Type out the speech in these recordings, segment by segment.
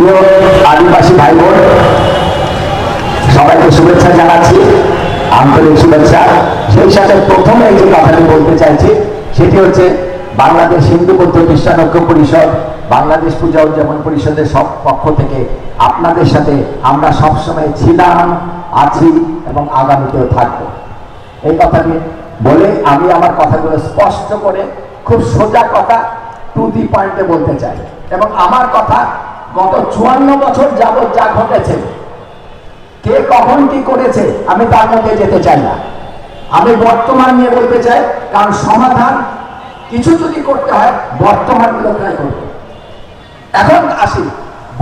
প্রিয় আদিবাসী ভাই বোন সবাইকে শুভেচ্ছা জানাচ্ছি, আন্তরিক শুভেচ্ছা। সেই সাথে প্রথমে যে কথাটি বলতে চাইছি, সেটি হচ্ছে বাংলাদেশ হিন্দু বৌদ্ধ খ্রিস্টান পরিষদ, বাংলাদেশ পূজা উদযাপন পরিষদের সব পক্ষ থেকে আপনাদের সাথে আমরা সবসময় ছিলাম, আছি এবং আগামীতেও থাকব। এই কথাটি বলে আমি আমার কথাগুলো স্পষ্ট করে, খুব সোজা কথা টু দি পয়েন্টে বলতে চাই। এবং আমার কথা গত চুয়ান্ন বছর যাবৎ যা ঘটেছে, কে কখন কি করেছে, আমি তার মধ্যে যেতে চাই না। আমি বর্তমান নিয়ে বলতে চাই, কারণ সমাধান কিছু যদি করতে হয়, বর্তমান লোকরাই করবে। এখন আসি,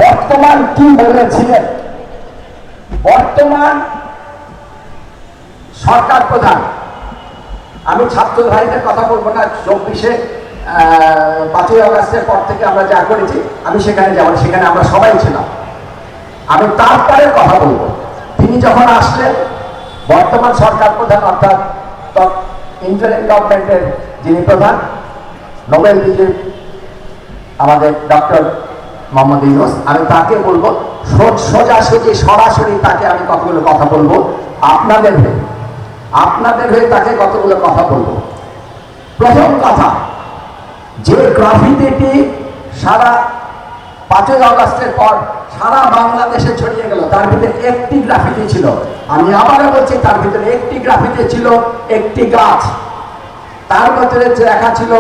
বর্তমান কি বলেছিলেন? বর্তমান সরকার প্রধান। আমি ছাত্র ভাইদের কথা বলব না, চব্বিশে পাঁচই অগাস্টের পর থেকে আমরা যা করেছি, আমি সেখানে যাব, সেখানে আমরা সবাই ছিলাম। আমি তারপরে কথা বলব, তিনি যখন আসলেন, বর্তমান সরকার প্রধান, অর্থাৎ ইন্টারিম গভর্নমেন্টের যিনি প্রধান, নোবেল বিজয়ী আমাদের ডক্টর মোহাম্মদ ইউনুস, আমি তাকে বলব সোজাসুজি সরাসরি তাকে আমি কতগুলো কথা বলব, আপনাদের হয়ে আপনাদের হয়ে তাকে কতগুলো কথা বলব। প্রথম কথা যে গ্রাফিতিটি সারা পাঁচই আগস্টের পর সারা বাংলাদেশে ছড়িয়ে গেল, তার ভিতরে একটি গ্রাফিতি ছিল। আমি আবারও বলছি, তার ভিতরে একটি গ্রাফিতি ছিল একটি গাছ। তার ভিতরে যে লেখা ছিল,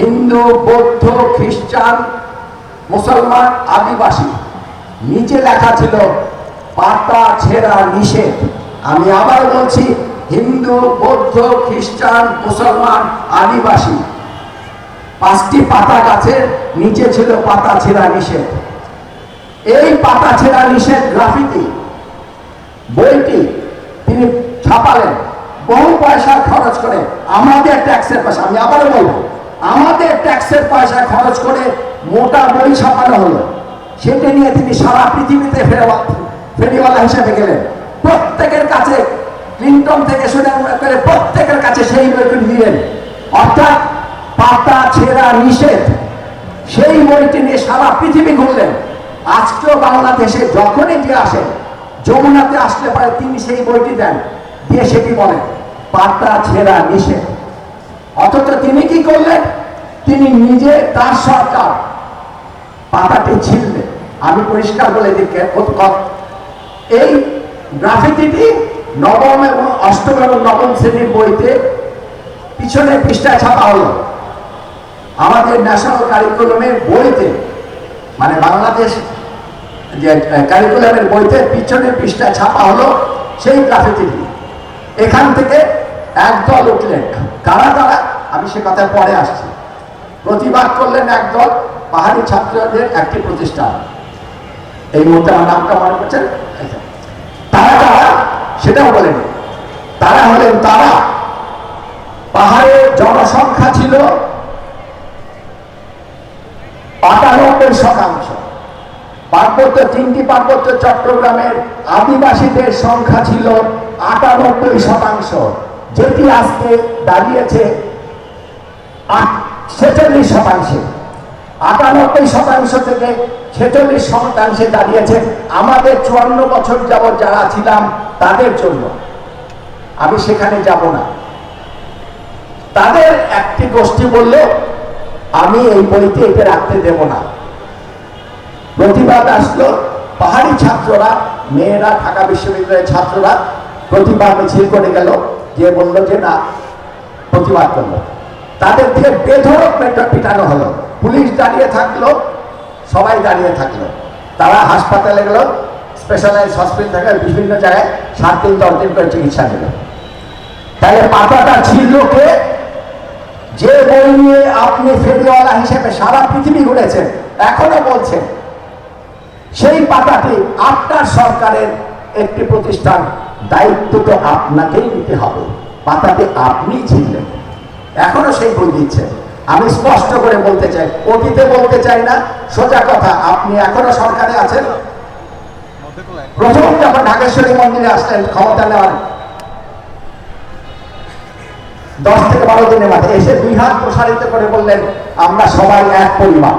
হিন্দু, বৌদ্ধ, খ্রিস্টান, মুসলমান, আদিবাসী। নিচে লেখা ছিল, পাতা ছেঁড়া নিষেধ। আমি আবার বলছি, হিন্দু, বৌদ্ধ, খ্রিস্টান, মুসলমান, আদিবাসী। পাঁচটি পাতা গাছের নিচে ছিল পাতা ছেঁড়া নিষেধ। এই পাতা ছেঁড়া নিষেধ গ্রাফিতি, বইটি তিনি ছাপালেন, বহু পয়সা খরচ করে। আমাদের ট্যাক্সের পয়সা, আমি আবারও বলব, আমাদের ট্যাক্সের পয়সা খরচ করে মোটা বই ছাপানো হলো। সেটা নিয়ে তিনি সারা পৃথিবীতে ফেরিওয়ালা ফেরিওয়ালা হিসেবে গেলেন। প্রত্যেকের কাছে, ক্লিন্টন থেকে শুরু করে প্রত্যেকের কাছে সেই বইটি অর্থাৎ পাতা নিষেধ। সেই বইটি নিয়ে সারা পৃথিবী ঘুরলেন। আজকেও বাংলাদেশে যখনই যে আসেন যমুনাতে আসলে পরে তিনি সেই বইটি দেন। দিয়ে সেটি বলেন পাতা ছেঁড়া নিষেধ। অথচ তিনি কি করলেন? তিনি নিজে তার সরকার। পাতাটি ছিললেন আমি পরিষ্কার বলে দিকে এই গ্রাফিতিটি নবম এবং অষ্টম এবং নবম শ্রেণির বইতে পিছনে পৃষ্ঠায় ছাপা হলো। আমাদের ন্যাশনাল কারিকুলামের বইতে মানে বাংলাদেশ যে কারিকুলামের বইতে পিছনের পৃষ্ঠায় ছাপা হলো সেই গ্রাফিতিটি এখান থেকে একদল উঠলেন। কারা তারা আমি সে কথায় পরে আসছি। প্রতিবাদ করলেন একদল পাহাড়ি ছাত্রদের একটি প্রতিষ্ঠান। এই মুহূর্তে আমার নামটা মনে করছেন তারা তারা সেটাও বলেন। তারা হলেন তারা। পাহাড়ের জনসংখ্যা ছিল আটানব্বই শতাংশ। পার্বত্য তিনটি পার্বত্য চট্টগ্রামের আদিবাসীদের সংখ্যা ছিল আটানব্বই শতাংশ। যেটি আজকে দাঁড়িয়েছে ছেচল্লিশ শতাংশে। আটানব্বই শতাংশ থেকে ছেচল্লিশ শতাংশে দাঁড়িয়েছে। আমাদের চুয়ান্ন বছর যাবৎ যারা ছিলাম, তাদের জন্য। আমি সেখানে যাব না। তাদের একটি গোষ্ঠী বলল আমি এই বইতে এতে রাখতে দেব না। প্রতিবাদ আসলো, পাহাড়ি ছাত্ররা, মেয়েরা, ঢাকা বিশ্ববিদ্যালয়ের ছাত্ররা প্রতিবাদ মিছিল করে গেল যে বলল যে, না, প্রতিবাদ করল তাদের দিয়ে বেধরক পেটা পিটানো হলো। পুলিশ দাঁড়িয়ে থাকল, সবাই দাঁড়িয়ে থাকল। তারা হাসপাতালে গেল স্পেশালাইজ হসপিটাল থেকে বিভিন্ন জায়গায় সাত দিন দশ দিন করে চিকিৎসা নিল। তাহলে পাতাটা ছিল কে যে বই নিয়ে আপনি ফেরিওয়ালা হিসেবে সারা পৃথিবী ঘুরেছেন, এখনও বলছেন, সেই পাতাটি আপনার সরকারের একটি প্রতিষ্ঠান, দায়িত্ব তো আপনাকেই নিতে হবে। পাতাটি আপনি ছিলেন। এখনও সেই বই দিচ্ছেন। আমি স্পষ্ট করে বলতে চাই, অতীতে বলতে চাই না, সোজা কথা, আপনি এখনও সরকারে আছেন? প্রথম যখন ঢাকেশ্বরী মন্দিরে আসলেন, ক্ষমতা নেওয়ার দশ থেকে বারো দিনের মাথায় এসে দুই হাত প্রসারিত করে বললেন, আমরা সবাই এক পরিবার।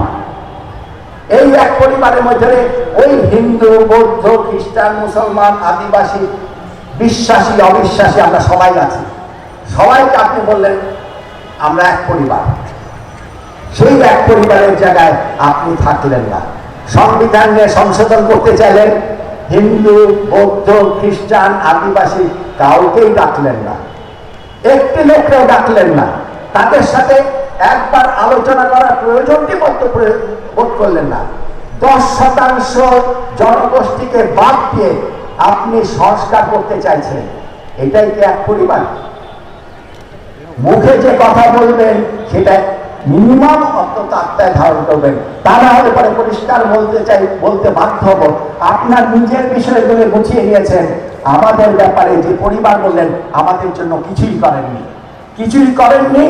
এই এক পরিবারের মধ্যে ওই হিন্দু, বৌদ্ধ, খ্রিস্টান, মুসলমান, আদিবাসী, বিশ্বাসী, অবিশ্বাসী আমরা সবাই আছি। সবাইকে আপনি বললেন, আমরা এক পরিবার। সেই এক পরিবারের জায়গায় আপনি থাকলেন না। সংবিধান নিয়ে সংশোধন করতে চাইলেন, হিন্দু, বৌদ্ধ, খ্রিস্টান, আদিবাসী কাউকেই ডাকলেন না। একটি লোককেও ডাকলেন না। তাদের সাথে একবার আলোচনা করার প্রয়োজনটি মতো বোধ করলেন না। দশ শতাংশ জনগোষ্ঠীকে বাদ দিয়ে আপনি সংস্কার করতে চাইছেন। এটাই কি এক পরিবার মুখে যে কথা বলবেন, সেটা মিনিমাম অন্তত আত্মায় ধারণ করবেন। তা না হলে পরে পরিষ্কার বলতে চাই, বলতে বাধ্য হব। আপনার নিজের বিষয়গুলো গুছিয়ে নিয়েছেন। আমাদের ব্যাপারে যে পরিবার বললেন, আমাদের জন্য কিছুই করেননি। কিছুই করেননি,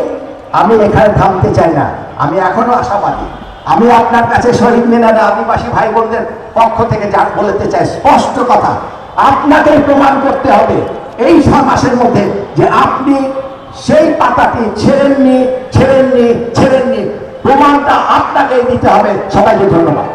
আমি এখানে থামতে চাই না। আমি এখনও আশাবাদী। আমি আপনার কাছে শহীদ মিনারে আদিবাসী ভাই বোনদের পক্ষ থেকে যা বলতে চাই, স্পষ্ট কথা। আপনাকে প্রমাণ করতে হবে এই ছ মাসের মধ্যে যে আপনি সেই পাতাটি ছেড়েননি ছেড়েননি ছেড়েননি। প্রমাণটা আপনাকে দিতে হবে। সবাইকে ধন্যবাদ।